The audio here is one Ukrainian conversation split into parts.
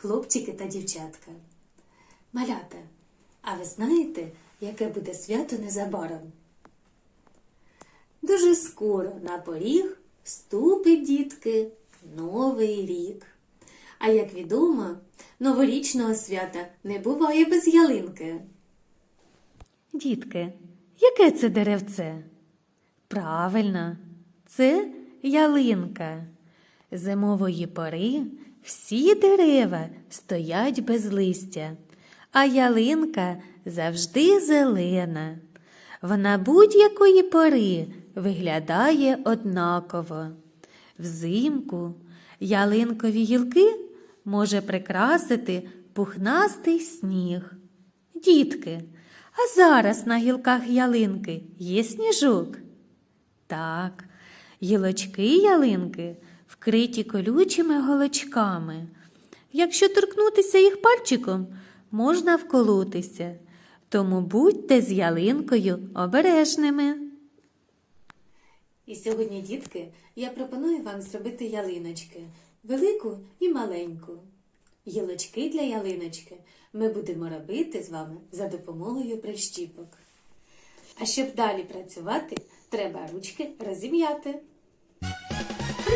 Хлопчики та дівчатка. Малята, а ви знаєте, яке буде свято незабаром? Дуже скоро на поріг вступить дітки Новий рік. А як відомо, новорічного свята не буває без ялинки. Дітки, яке це деревце? Правильно, це ялинка. Зимової пори всі дерева стоять без листя, а ялинка завжди зелена. Вона будь-якої пори виглядає однаково. Взимку ялинкові гілки може прикрасити пухнастий сніг. Дітки, а зараз на гілках ялинки є сніжок? Так, гілочки ялинки вкриті колючими голочками. Якщо торкнутися їх пальчиком, можна вколотися. Тому будьте з ялинкою обережними. І сьогодні, дітки, я пропоную вам зробити ялиночки велику і маленьку. Гілочки для ялиночки ми будемо робити з вами за допомогою прищіпок. А щоб далі працювати, треба ручки розім'яти.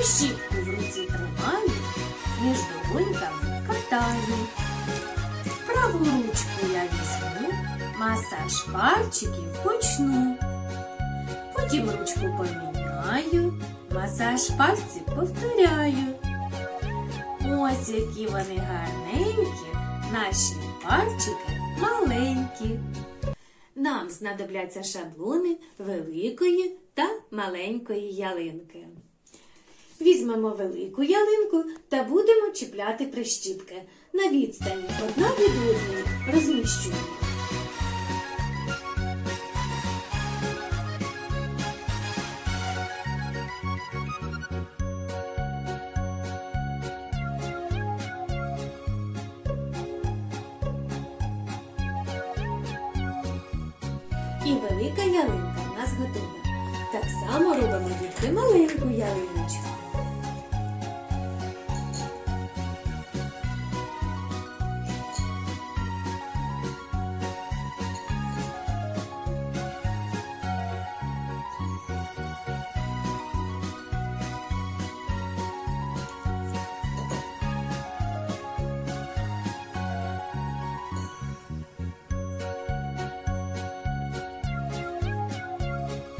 Прищіпку в руці тримаю, між долоньками катаю. Праву ручку я візьму, масаж пальчиків почну. Потім ручку поміняю, масаж пальців повторяю. Ось які вони гарненькі, наші пальчики маленькі. Нам знадобляться шаблони великої та маленької ялинки. Візьмемо велику ялинку та будемо чіпляти прищіпки. На відстані одна від одної розміщуємо. І велика ялинка в нас готова. Так само робимо дітки маленьку ялиночку.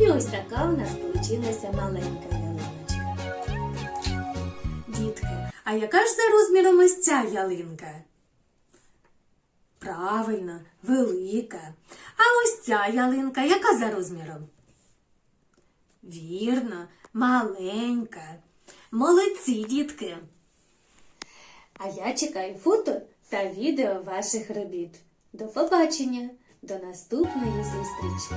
І ось така у нас получилася маленька ялиночка. Дітки, а яка ж за розміром ось ця ялинка? Правильно, велика. А ось ця ялинка, яка за розміром? Вірно, маленька. Молодці, дітки. А я чекаю фото та відео ваших робіт. До побачення, до наступної зустрічі!